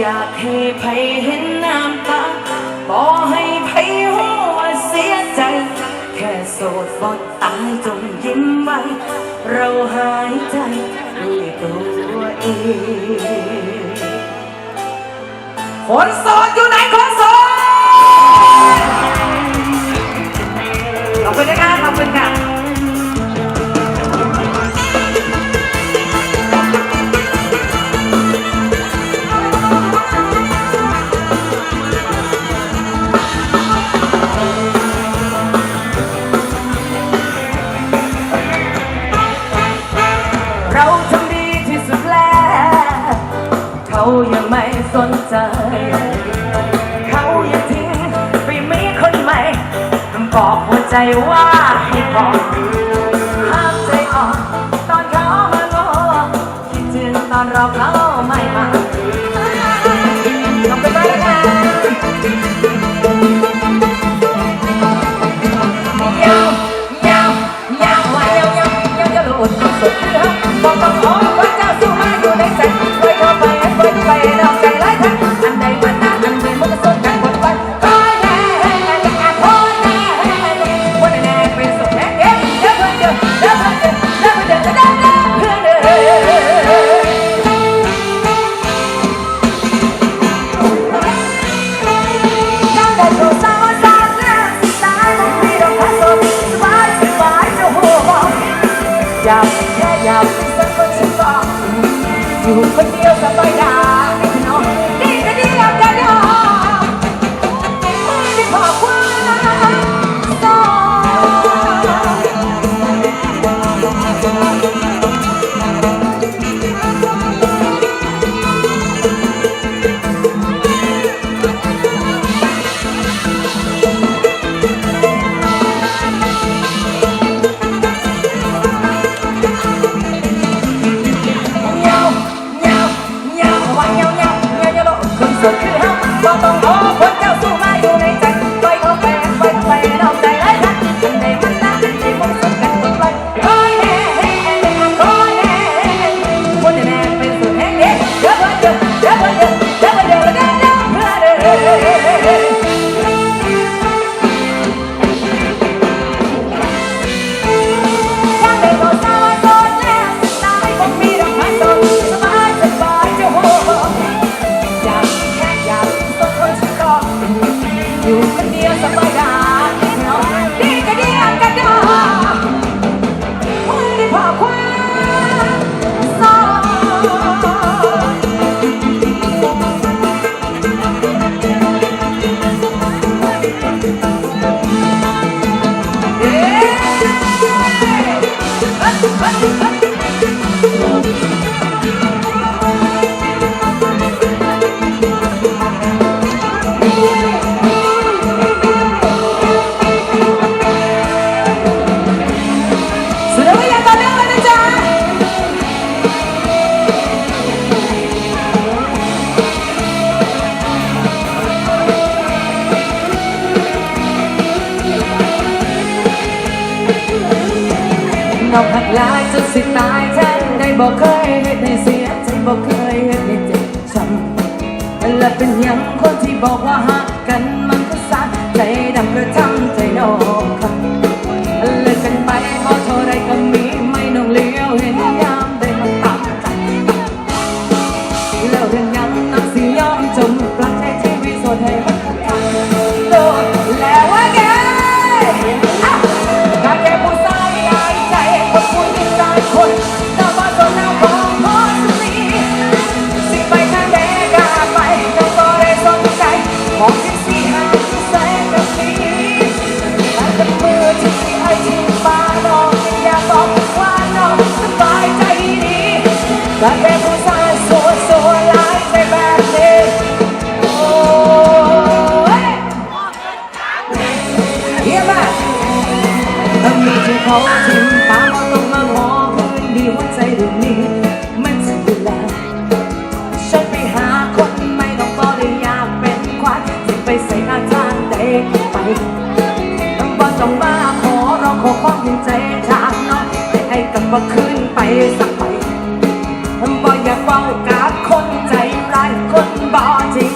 อยากให้ไผเห็นน้ำตาบอกให้ไพผหัวเสียใจ แค่โสดบ่ตายจงยิ้มไว้ เราหายใจด้วยตัวเองคนโสดอยู่ไหนคนโสดขอบคุณนะคะขอบคุณค่ะ อยู่คนเดียวสบายดา เขาหักลายจนสิตายแทนได้บอกเคยให้นให้เสียใจบอกเคยให้นให้เจ็บช้ำและเป็นยังคนที่บอกว่าหักกันมันก็สาใจดำกระทำใจน้อง บ่จงมาขอเราขอความเห็นใจจากน้องแต่ให้กับบ่คืนไปสักไปบ่อยากเว้ากับคนใจร้ายคนบ่จริง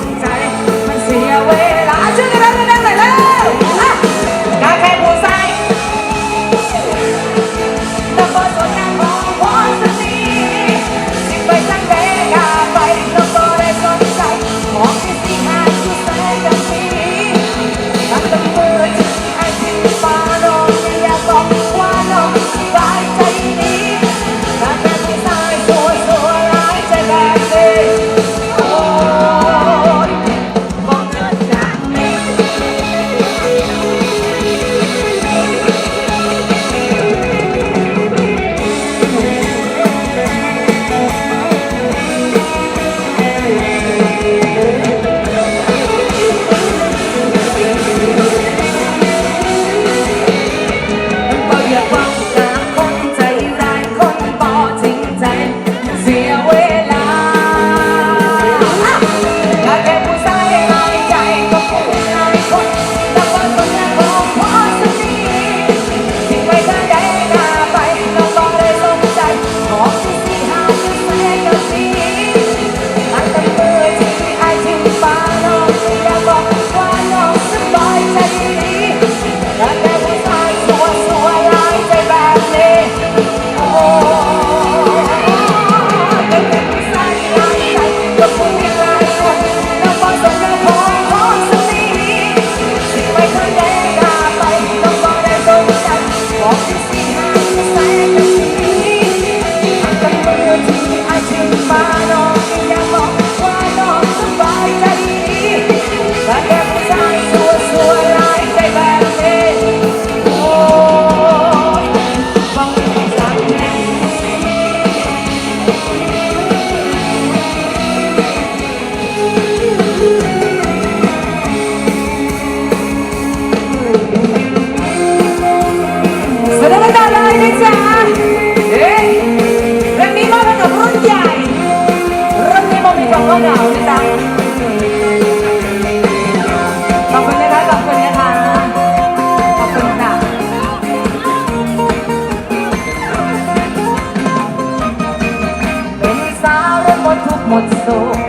soul.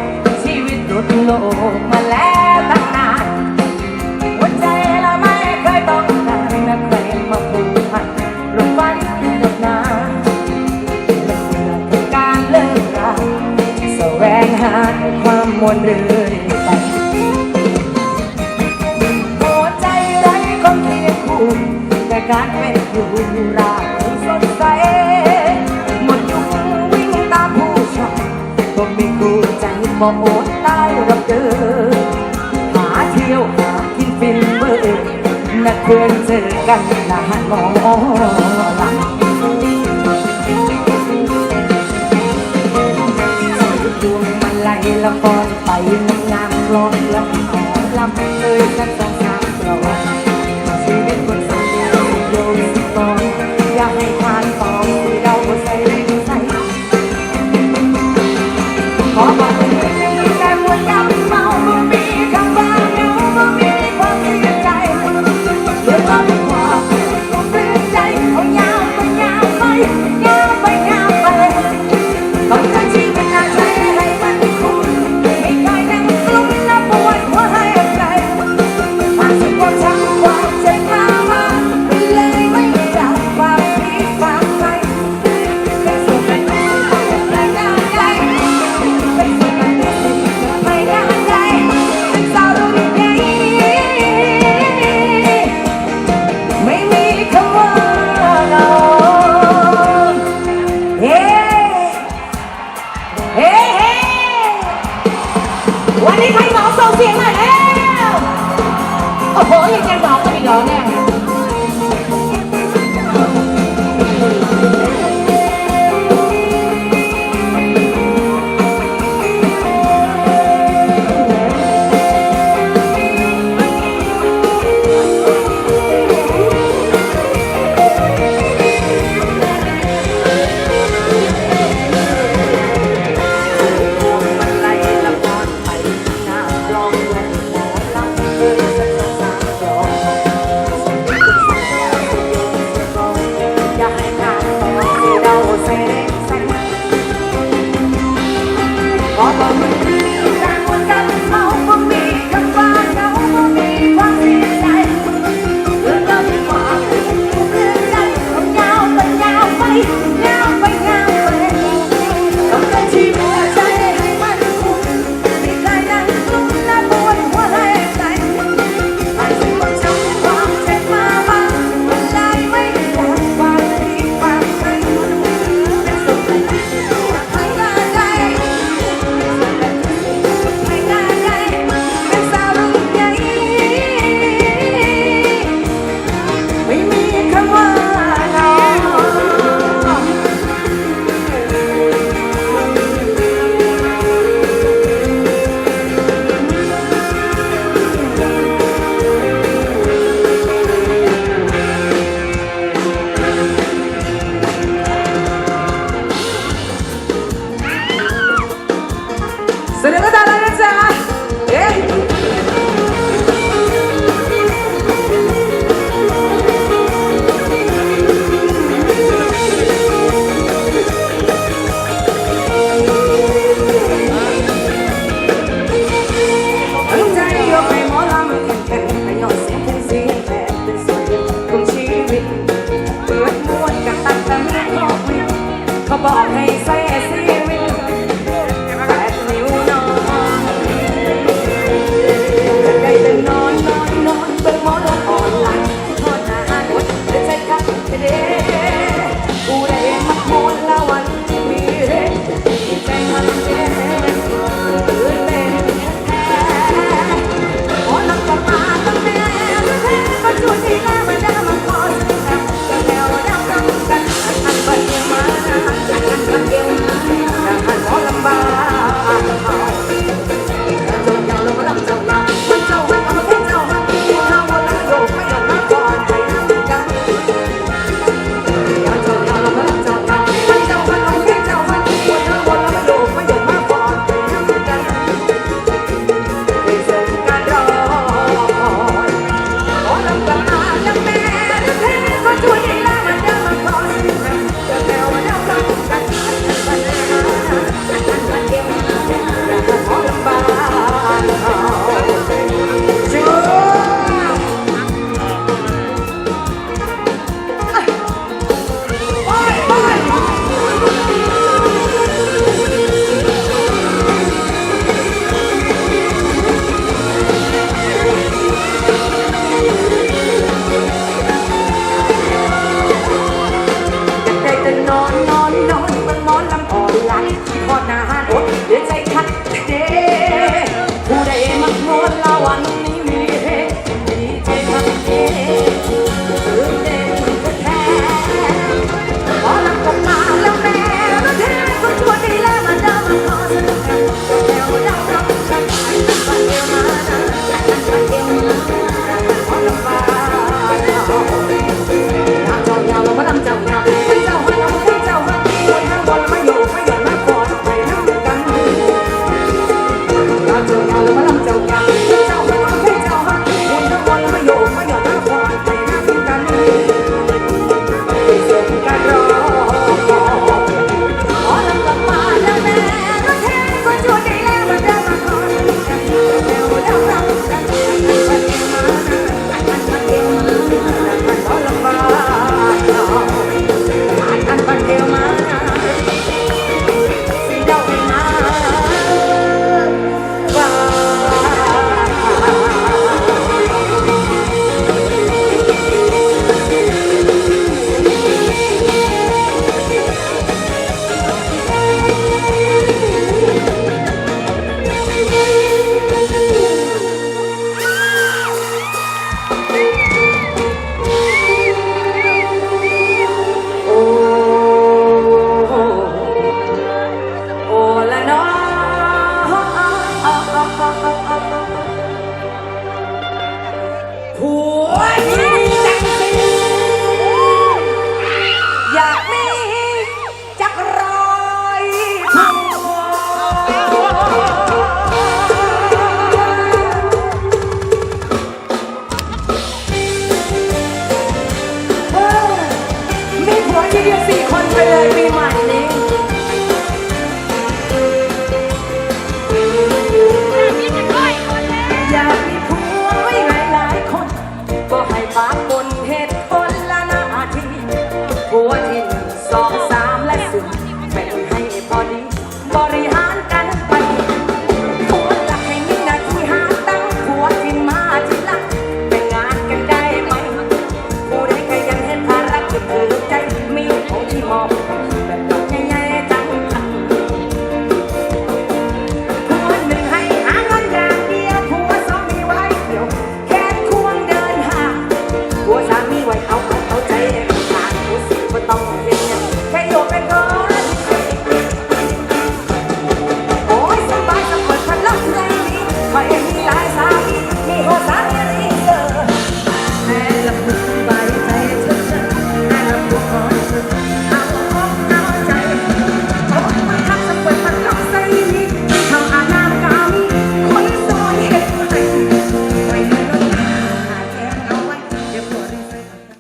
บ่มีคู่ใจบ่โอดได้รับเจอหาเที่ยวหากินฟินเมื่อนัดเพื่อนเจอกันลานหมองหลำดวงมันไหลละครไปงามร้อนละครลำเลยกันสองงามกลาชีวิตคน โอ้โหยังจะร้องกันอีกเหรอเนี่ย